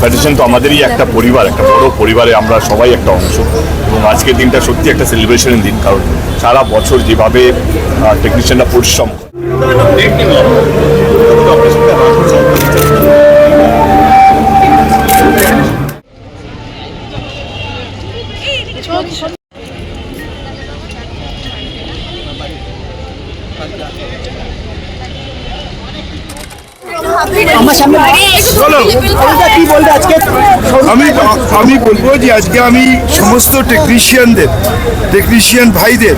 Federation তো আমাদেরই একটা পরিবার, একটা বড় পরিবারে আমরা সবাই একটা অংশ। এবং আজকের দিনটা সত্যি একটা সেলিব্রেশনের দিন, কারণ সারা বছর যেভাবে টেকনিশিয়ানরা পরিশ্রম আমি আমি বলব যে আজকে আমি সমস্ত টেকনিশিয়ানদের টেকনিশিয়ান ভাইদের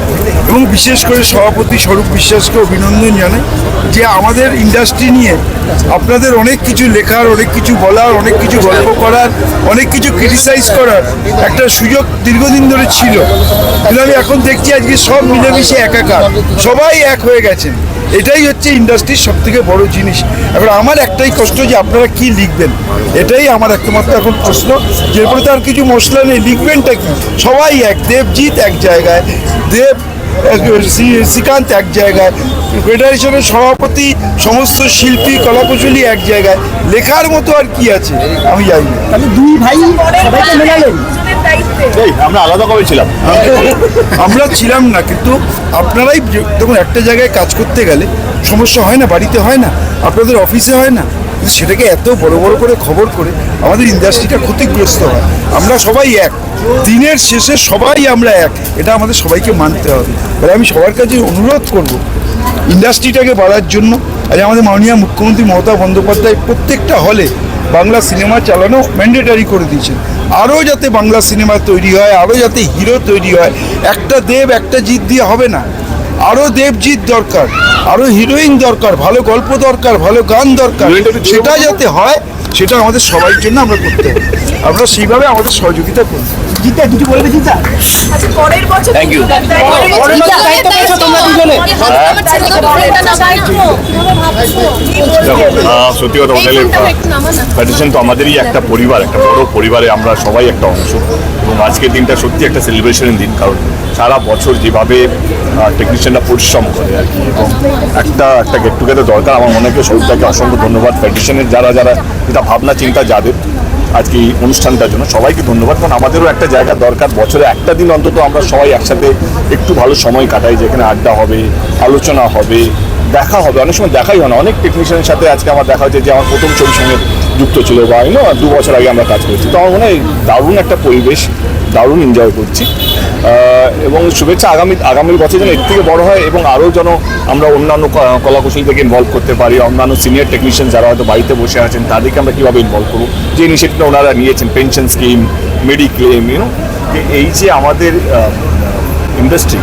এবং বিশেষ করে সভাপতি স্বরূপ বিশ্বাসকে অভিনন্দন জানাই যে আমাদের ইন্ডাস্ট্রি নিয়ে আপনাদের অনেক কিছু লেখার অনেক কিছু বলার অনেক কিছু গল্প করার অনেক কিছু ক্রিটিসাইজ করার একটা সুযোগ দীর্ঘদিন ধরে ছিল। কিন্তু আমি এখন দেখছি আজকে সব মিলেমিশে একাকার সবাই এক হয়ে গেছেন। এটাই হচ্ছে ইন্ডাস্ট্রির সব থেকে বড় জিনিস। এবার আমার একটাই কষ্ট যে আপনারা কি লিখবেন? এটাই আমার একমাত্র এখন প্রশ্ন। যে তো আর কিছু মশলা নেই, লিখবেনটা কি? সবাই এক, দেবজিৎ এক জায়গায়, দেব শ্রীকান্ত এক জায়গায়, ফেডারেশনের সভাপতি, সমস্ত শিল্পী, কলাকুশলী এক জায়গায়। লেখার মতো আর কি আছে? আমি জানি দুই ভাই আমরা আলাদা কবে ছিলাম? আমরা ছিলাম না, কিন্তু আপনারাই দেখুন, একটা জায়গায় কাজ করতে গেলে সমস্যা হয় না, বাড়িতে হয় না, আপনাদের অফিসে হয় না, কিন্তু সেটাকে এত বড় বড় করে খবর করে আমাদের ইন্ডাস্ট্রিটা ক্ষতিগ্রস্ত হয়। আমরা সবাই এক, দিনের শেষে সবাই আমরা এক, এটা আমাদের সবাইকে মানতে হবে। এবার আমি সবার কাছে অনুরোধ করব ইন্ডাস্ট্রিটাকে বাড়ার জন্য, আজ আমাদের মাননীয় মুখ্যমন্ত্রী মমতা বন্দ্যোপাধ্যায় প্রত্যেকটা হলে বাংলা সিনেমা চালানো ম্যান্ডেটারি করে দিয়েছেন। আরও যাতে বাংলা সিনেমা তৈরি হয় আরও যাতে হিরো তৈরি হয় একটা দেব একটা জিত দিয়ে হবে না। আরও দেবজিৎ দরকার আরও হিরোইন দরকার ভালো গল্প দরকার ভালো গান দরকার সেটা যাতে হয় সেটা আমাদের সবার জন্য আমরা করতে হবে। আমরা সেইভাবে আমাদের সহযোগিতা করব। জিতা দুটি বলবে জিতা। আচ্ছা পরের বছর Thank you. পরের বছর পরের বছর দায়িত্ব পেয়েছ তোমরা দুজনে। আমার ছেলে তো বলে এটা না দায়িত্ব কীভাবে ভাবছ কি দেখো বলছো আহ, সত্যি কথা বলতে গেলে ফোনটা একটু নামা না। ফেডারেশন তো আমাদেরই একটা পরিবার একটা বড় পরিবারে আমরা সবাই একটা অংশ এবং আজকের দিনটা সত্যি একটা সেলিব্রেশনের দিন কারণ সারা বছর যেভাবে টেকনিশিয়ানরা পরিশ্রম করে আর কি এবং একটা একটা গেট টুগেদার দরকার আমার মনে হয় সৌদাকে অসংখ্য ধন্যবাদ ফেডারেশনের যারা যারা যেটা ভাবনা চিন্তা যাদের আজকে এই অনুষ্ঠানটার জন্য সবাইকে ধন্যবাদ, কারণ আমাদেরও একটা জায়গা দরকার। বছরে একটা দিন অন্তত আমরা সবাই একসাথে একটু ভালো সময় কাটাই, যেখানে আড্ডা হবে, আলোচনা হবে, দেখা হবে। অনেক সময় দেখাই হয় না। অনেক টেকনিশিয়ানের সাথে আজকে আমার দেখা হয়েছে যে আমার প্রথম ছবির সঙ্গে যুক্ত ছিল বা দু বছর আগে আমরা কাজ করছি। তো আমার মনে হয় দারুণ একটা পরিবেশ, দারুণ এনজয় করছি। এবং শুভেচ্ছা আগামী আগামী বছর যেন এর থেকে বড় হয় এবং আরও যেন আমরা অন্যান্য ক- কলাকুশলী থেকে ইনভলভ করতে পারি, অন্যান্য সিনিয়র টেকনিশিয়ান যারা হয়তো বাড়িতে বসে আছেন, তাদেরকে আমরা কীভাবে ইনভলভ করব? যে ইনিশিয়েটিভটা ওনারা নিয়েছেন পেনশন স্কিম মেডিক্লেম ইউনো এই যে আমাদের ইন্ডাস্ট্রি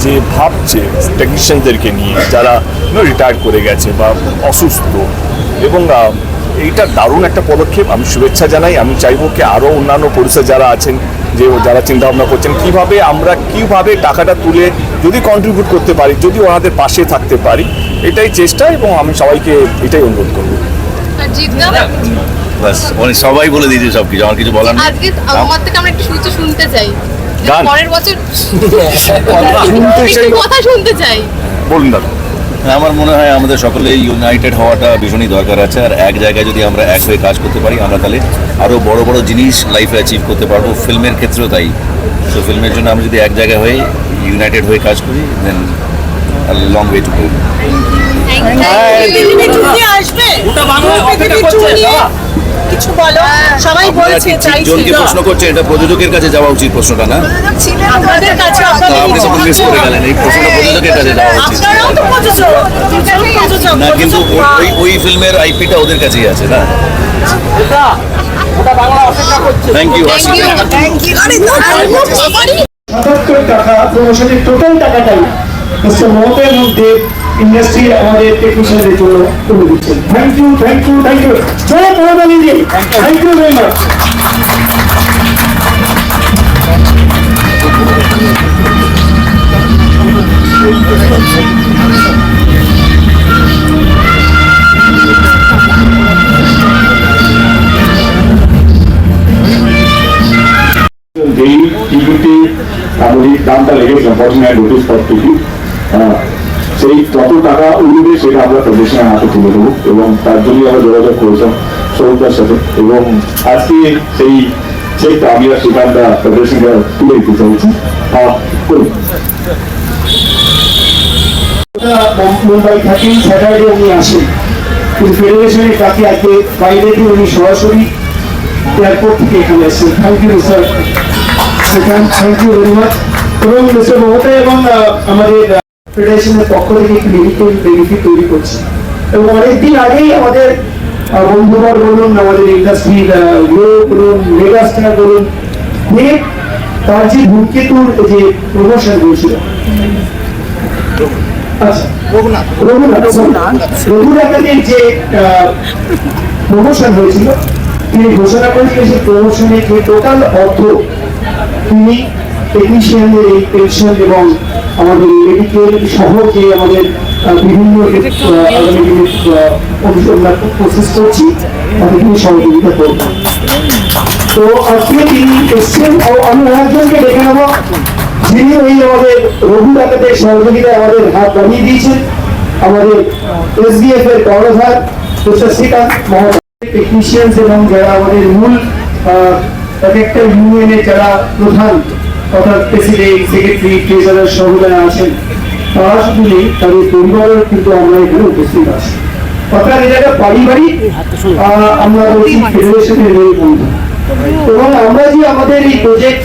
যে ভাবছে টেকনিশিয়ানদেরকে নিয়ে, যারা রিটায়ার করে গেছে বা অসুস্থ এবং এইটা দারুণ একটা পদক্ষেপ। আমি শুভেচ্ছা জানাই। আমি চাইব কি আরও অন্যান্য পরিষদ যারা আছেন যে যারা চিন্তা ভাবনা করছেন কীভাবে আমরা কীভাবে টাকাটা তুলে যদি কন্ট্রিবিউট করতে পারি যদি ওনাদের পাশে থাকতে পারি এটাই চেষ্টা এবং আমি সবাইকে এটাই অনুরোধ করব। বাস অনেক সবাই বলে দিয়েছে সব কিছু আমার কিছু বলার নেই। আজকে আমার থেকে আমরা একটু শুনতে শুনতে চাই। পরের বছর চাই। কথা শুনতে চাই। বলুন দাদা। আমার মনে হয় আমাদের সকলে ইউনাইটেড হওয়াটা ভীষণই দরকার আছে আর এক জায়গায় যদি আমরা এক হয়ে কাজ করতে পারি আমরা তাহলে আরও বড় বড় জিনিস লাইফে অ্যাচিভ করতে পারব ফিল্মের ক্ষেত্রেও তাই তো ফিল্মের জন্য আমরা যদি এক জায়গায় হয়ে ইউনাইটেড হয়ে কাজ করি দেন লং ওয়ে টু গো আসবে কিছু বলো। সবাই বলছে চাইছে প্রশ্ন করছে এটা প্রযোজকের কাছে যাওয়া উচিত প্রশ্নটা না? আপনাদের কাছে আপনি তো মিস করে গেলেন এই প্রশ্নটা প্রযোজকের কাছে যাওয়া উচিত। আপনারাও তো প্রযোজক। প্রযোজক না কিন্তু ওই ওই ফিল্মের আইপিটা ওদের কাছেই আছে না? থ্যাংক ইউ থ্যাংক ইউ সবারই সাতাত্তর টাকা প্রমোশনের টোটাল টাকাটাই মিস্টার মমতা এবং দেব ইন্ডাস্ট্রি আমাদের টেকনিশিয়ানদের জন্য তুলে দিচ্ছেন। Thank you thank you thank you Joy Mamata didi thank you very much যেই টিকিটটি আমাদের দামটা লেগেছে আনফর্চুনেট নোটিস ফর টিকিট সেই কত টাকা উঠবে সেটা আমরা ফেডারেশনের হাতে তুলে দেবো এবং তার জন্যই আমরা যোগাযোগ করেছিলাম সৌদার সাথে এবং আজকে সেই চেকটা আমি শ্রীকান্তা ফেডারেশনকে তুলে দিতে চাইছি। মুম্বাই থাকেন স্যাটারডে উনি আসেন। কিন্তু ফেডারেশনের কাছে আজকে বাইরে দিয়ে উনি সরাসরি এয়ারপোর্ট থেকে এখানে এসেছেন। Thank you sir thank you very much এবং আমাদের ফেডারেশনের পক্ষ থেকে একটি মেডিকেল বেনিফিট তৈরি করছে। এবং অনেকদিন আগেই আমাদের বন্ধুবর বলুন, আমাদের ইন্ডাস্ট্রির গ্রো বলুন মেগাস্টার বলুন তার যে ধূমকেতুর যে প্রমোশন আচ্ছা হয়েছিল, তিনি ঘোষণা তিনি টেকনিশিয়ানদের এই পেনশন এবং আমাদের মেডিকেল সহ যে আমাদের বিভিন্ন অনুসন্ধান প্রসেস করছি। তিনি সহযোগিতা করবেন তো আজকে তিনি এসছেন আমি একজনকে ডেকে নেব, যিনি ওই আমাদের রঘু ডাকাতের আমাদের হাত বাড়িয়ে দিয়েছেন। আমাদের এসডিএফ এর কর্ণধার, মিস্টার শ্রীকান্ত মহোদয় টেকনিশিয়ানস এবং যারা আমাদের মূল একটা যারা প্রধান অর্থাৎ প্রেসিডেন্ট, সেক্রেটারি, ট্রেজারার সহযোগিতা আছেন। তারা শুধু নেই তাদের পরিবারের কিন্তু আমরা এখানে উপস্থিত আছি। অর্থাৎ এটা একটা পারিবারিক আমরা বলছি ফেডারেশনের মেয়ে বন্ধু। এবং আমরা যে আমাদের এই প্রজেক্ট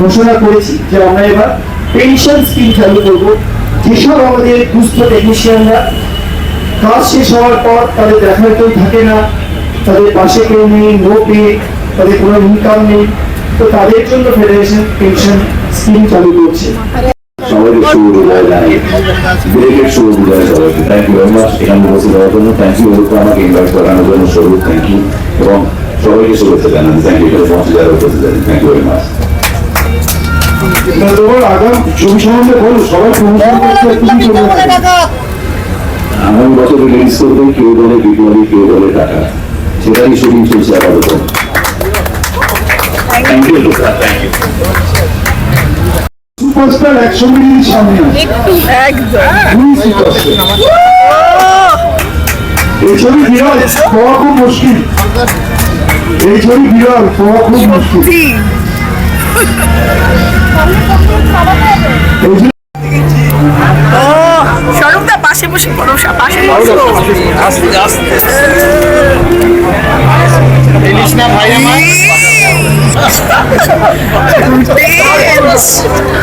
ঘোষণা করেছি যে আমরা এবার পেনশন স্কিম চালু করব, যেসব আমাদের দুস্থ টেকনিশিয়ানরা কাজ শেষ হওয়ার পর তাদের দেখার কেউ থাকে না, তাদের পাশে কেউ নেই নো পে তাদের কোনো ইনকাম নেই। তো তাদের জন্য ফেডারেশন পেনশন স্কিম চালু করছে। সবাইকে শুভ বিদায় জানাই ব্রেকের শুভ বিদায় সবাইকে থ্যাংক ইউ ভেরি মাচ এখানে উপস্থিত হওয়ার জন্য থ্যাংক ইউ ওরকম আমাকে ইনভাইট করানোর জন্য সবুজ থ্যাংক ইউ এবং সবাইকে শুভেচ্ছা জানান থ্যাংক ইউ ফর পৌঁছে যারা উপস্থিত আছেন থ্যাংক ইউ ভেরি মাচ তোমার আগাম ছবি সম্বন্ধে বলো। সবাই তুমি চলে যাবে। আগামী বছর রিলিজ করবে কেউ বলে বিপরীত কেউ বলে টাকা। সেটাই শুটিং চলছে আপাতত। থ্যাংক সুপারস্টার একশো মিলিয়ন সামনে এই ছবি বিরল পাওয়া খুব মুশকিল এই ছবি বিরল পাওয়া খুব মুশকিল পাশে বসে পড়ো পাশে আস্তে আস্তে ভাই? Damn!